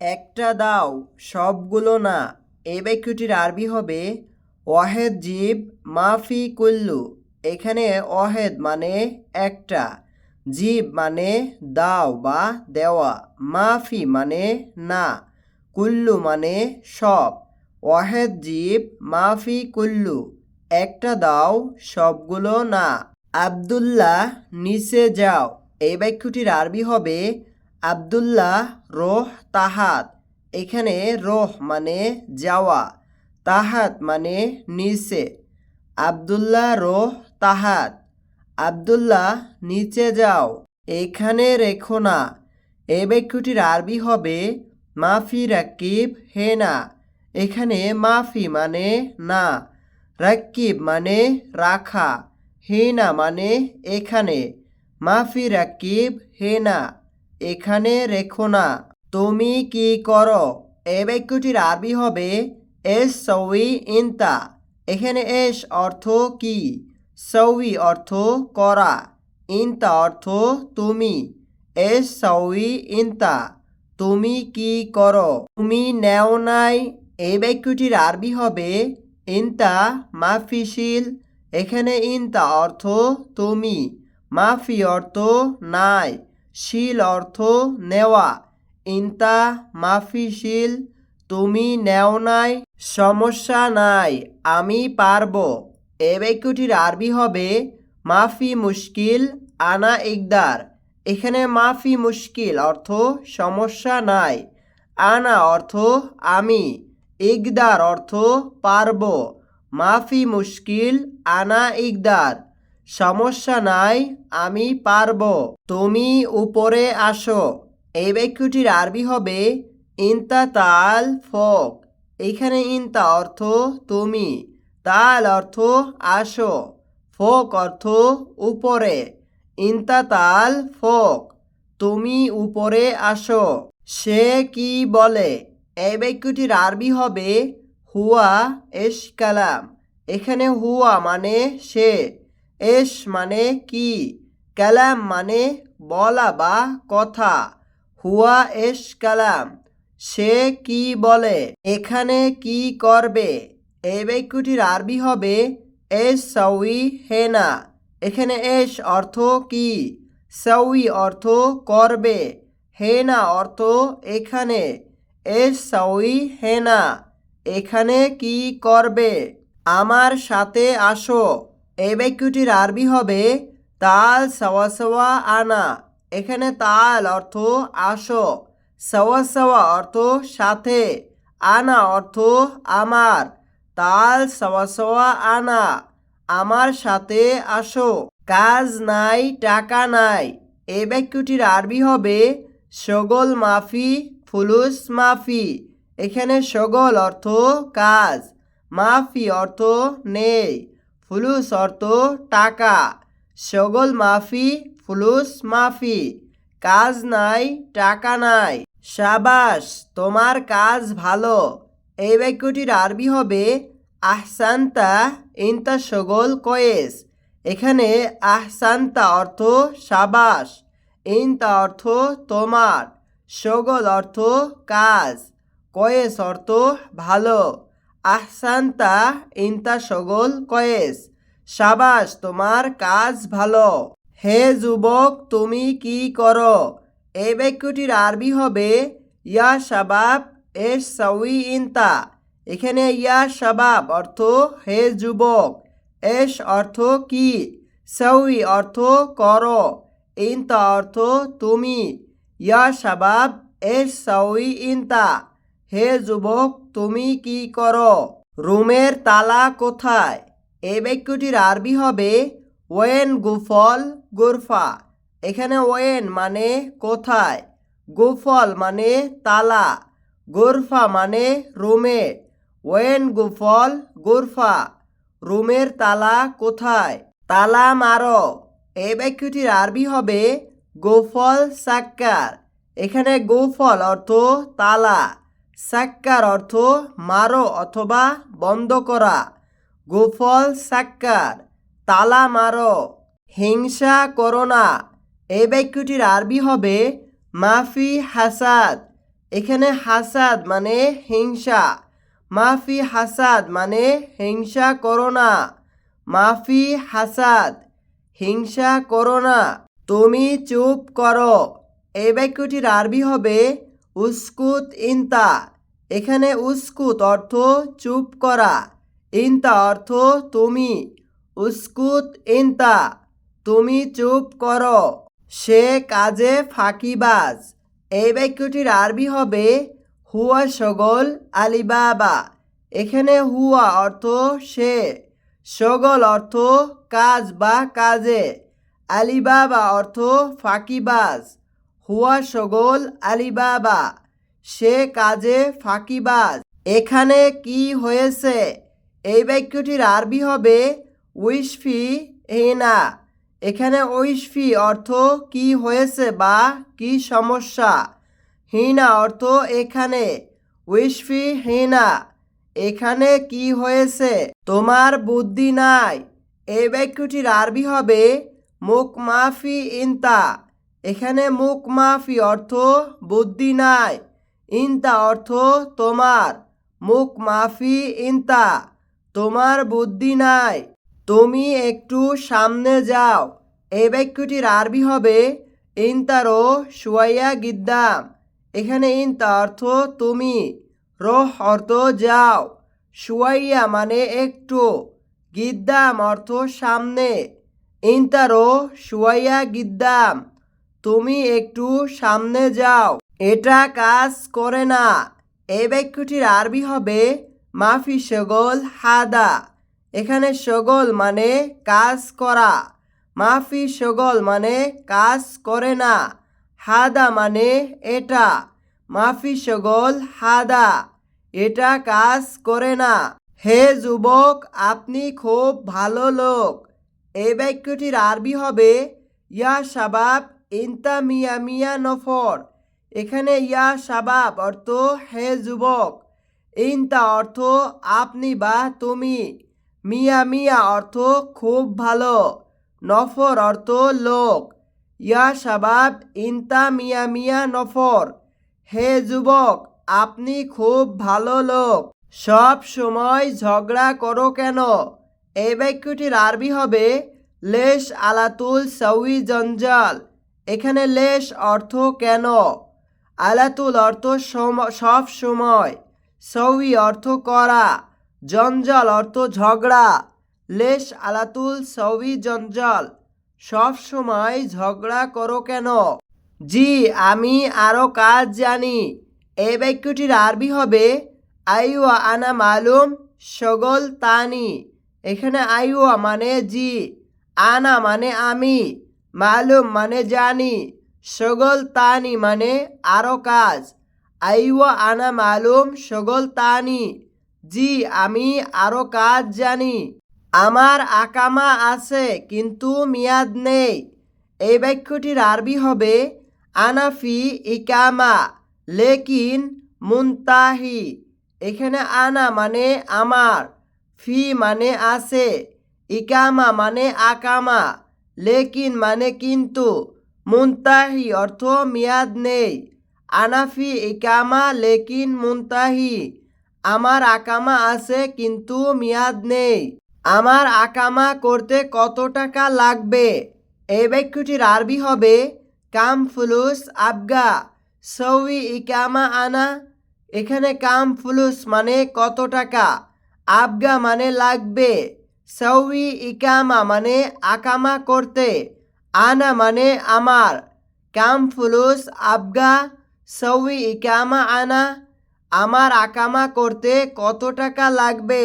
একটা দাও, সবগুলো না। এই বাক্যটির আরবি হবে, ওয়াহেদ জীব মাফি কুল্লু। এখানে ওয়াহেদ মানে একটা, জীব মানে দাও বা দেওয়া, মাফি মানে না, কুল্লু মানে সব। ওয়াহেদ জীব মাফি কুল্লু। একটা দাও, সবগুলো না। আবদুল্লাহ, নিচে যাও। এই বাক্যটির আরবি হবে আবদুল্লাহ রোহ তাহাত। এখানে রোহ মানে যাওয়া, তাহাত মানে নিচে। আবদুল্লাহ রোহ তাহাত। আবদুল্লাহ, নিচে যাও, এখানে রেখো না। এই বাক্যটির আরবি হবে, মাফি রাকিব, হে না। এখানে মাফি মানে না, রাকিব মানে রাখা, হে না মানে এখানে। মাফি রাকিব, হে না। এখানে রেখো না। তুমি কি করো? এই বাক্যটির আরবি হবে। এস সৌই ইনতা। এখানে এস অর্থ কি? সৌই অর্থ করা। ইনতা অর্থ তুমি। এস সৌই ইনতা। তুমি কি করো? তুমি নেও নাই। এই বাক্যটির আরবি হবে। ইনতা মাফিশিল। এখানে ইনতা অর্থ তুমি। মাফি অর্থ নাই। শিল অর্থ নেওয়া। ইনতা মাফিশিল তুমি নেও নাই, সমস্যা নাই, আমি পারব। এ বাক্যটির আরবি হবে, মাফি মুশকিল, আনা ইকদার। এখানে মাফি মুশকিল অর্থ সমস্যা নাই, আনা অর্থ আমি, ইকদার অর্থ পারব। মাফি মুশকিল, আনা ইকদার। সমস্যা নাই, আমি পারব। তুমি উপরে আসো। এই বাক্যটির আরবি হবে ইনতা তাল ফোক। এখানে ইনতা অর্থ তুমি, তাল অর্থ আসো, ফোক অর্থ উপরে। ইনতা তাল ফোক, তুমি উপরে আসো। সে কি বলে? এই বাক্যটির আরবি হবে হুয়া এস কালাম এখানে হুয়া মানে সে। এস মানে কি? কালাম মানে বলা বা কথা। হুয়া এস কালাম। সে কি বলে? এখানে কি করবে? এই বাক্যটির আরবি হবে এস সউই হেনা এখানে এস অর্থ কি? সউই অর্থ করবে। হেনা অর্থ এখানে। এস সউই হেনা এখানে কি করবে? আমার সাথে আসো। এই বাক্যটির আরবি হবে তাল, সওয়া আনা। এখানে তাল অর্থ আসো, সওয়া অর্থ সাথে, আনা অর্থ আমার। তাল, সওয়া আনা, আমার সাথে আসো। কাজ নাই, টাকা নাই। এই বাক্যটির আরবি হবে সগল মাফি, ফুলুস মাফি। এখানে সগল অর্থ কাজ, মাফি অর্থ নেই। ফুলুস অর্থ টাকা। সগল মাফি, ফুলুস মাফি। কাজ নাই, টাকা নাই। সাবাস, তোমার কাজ ভালো। এই বাক্যটির আরবি হবে আহসান্তা ইনতা সগল কয়েস। এখানে আহসান্তা অর্থ সাবাস, ইনতা অর্থ তোমার। সগল অর্থ কাজ, কয়েস অর্থ ভালো। আহসান্তা ইনতা সগল কয়েস। সাবাস, তোমার কাজ ভালো। হে যুবক, তুমি কি করো? এই বাক্যটির আরবি হবে, ইয়া শাবাব এস সাউই ইনতা। এখানে ইয়া শাবাব অর্থ, হে যুবক। এস অর্থ কি? সউই অর্থ, করো। ইনতা অর্থ, তুমি। ইয়া শাবাব এস সাউই ইনতা। হে যুবক তুমি কি করো? রুমের তালা কোথায়? এই বাক্যটির আরবি হবে ওয়েন গুফল গুরফা। এখানে ওয়েন মানে কোথায়? গুফল মানে তালা। গুরফা মানে রুমে। ওয়েন গুফল গুরফা। রুমের তালা কোথায়? তালা মারো। এই বাক্যটির আরবি হবে গোফল সাক্কার। এখানে গোফল অর্থ তালা। সাক্কার অর্থ মারো অথবা বন্ধ করা। গোফল সাক্কার, তালা মারো। হিংসা করো না। এই বাক্যটির আরবি হবে মাফি হাসাদ। এখানে হাসাদ মানে হিংসা। মাফি হাসাদ মানে হিংসা করো না। মাফি হাসাদ, হিংসা করো না। তুমি চুপ করো। এই বাক্যটির আরবি হবে উস্কুত ইনতা। এখানে উস্কুত অর্থ চুপ করা। ইনতা অর্থ তুমি। উস্কুত ইনতা। তুমি চুপ করো। সে কাজে ফাঁকিবাজ। এই বাক্যটির আরবি হবে হুয়া সগল আলিবাবা। এখানে হুয়া অর্থ সে। সগল অর্থ কাজ বা কাজে। আলিবাবা অর্থ ফাঁকিবাজ। হুয়া সগল আলিবাবা, সে কাজে ফাঁকিবাজ। এখানে কি হয়েছে? এই বাক্যটির আরবি হবে উইসফি হেনা। এখানে ঐশফি অর্থ কি হয়েছে বা কি সমস্যা? হিনা অর্থ এখানে উইসফি হিনা। এখানে কি হয়েছে? তোমার বুদ্ধি নাই। এই বাক্যটির আরবি হবে মুখ মাফি ইনতা। এখানে মুখ মাফি অর্থ বুদ্ধি নাই, ইনতা অর্থ তোমার। মুখ মাফি ইনতা, তোমার বুদ্ধি নাই। তুমি একটু সামনে যাও এই বাক্যটির আরবি হবে, ইনতারো সুয়াইয়া গিদ্দাম। এখানে ইনতা অর্থ তুমি, রোহ অর্থ যাও সুয়াইয়া মানে একটু, গিদ্দাম অর্থ সামনে। ইনতারো সুয়াইয়া গিদ্দাম। তুমি একটু সামনে যাও। এটা কাজ করে না। এই বাক্যটির আরবি হবে মাফি সগল হাদা। এখানে সগল মানে কাজ করা। মাফি সগল মানে কাজ করে না। হাদা মানে এটা। মাফি সগল হাদা। এটা কাজ করে না। হে যুবক, আপনি খুব ভালো লোক। এই বাক্যটির আরবি হবে ইয়া শাবাব ইনতা মিয়া মিয়া নফর। এখানে ইয়া সাবাব অর্থ, হে যুবক। ইনতা অর্থ, আপনি বা তুমি। মিয়া মিয়া অর্থ, খুব ভালো। নফর অর্থ, লোক। ইয়া সাবাব ইনতা মিয়া মিয়া নফর। হে যুবক, আপনি খুব ভালো লোক। সব সময় ঝগড়া করো কেন? এই বাক্যটির আরবি হবে, লেশ আলাতুল সউই জঞ্জাল। এখানে লেশ অর্থ কেন? আলাতুল অর্থ সব সময়। সউই অর্থ করা। জঞ্জল অর্থ ঝগড়া। লেশ, আলাতুল, সৌই, জঞ্জল। সব সময় ঝগড়া করো কেন? জি, আমি আরও কাজ জানি। এই বাক্যটির আরবি হবে আইওয়া আনা মালুম সগল তানি। এখানে আইওয়া মানে জি, আনা মানে আমি। মালুম মানে জানি, সগল তানি মানে আরও কাজ। আইওয়া আনা মালুম, সগল তানি। জি, আমি আরও কাজ জানি। আমার আকামা আছে, কিন্তু মেয়াদ নেই। এই বাক্যটির আরবি হবে, আনাফি ইকামা, লেকিন মুনতাহি। এখানে আনা মানে আমার, ফি মানে আছে, ইকামা মানে আকামা। লেকিন মানে কিন্তু মুনতাহি, অর্থ মেয়াদ নেই। আনাফি, ইকামা, লেকিন, মুনতাহি। আমার আকামা আছে, কিন্তু মেয়াদ নেই। আমার আকামা করতে কত টাকা লাগবে? এই বাক্যটির আরবি হবে, কাম ফুলুস আবগা। সৌই ইকামা আনা। এখানে কাম ফুলুস মানে কত টাকা? আবগা মানে লাগবে। সৌই ইকামা মানে আকামা করতে, আনা মানে আমার। কাম ফুলুস আবগা সৌই ইকামা আনা। আমার আকামা করতে কত টাকা লাগবে?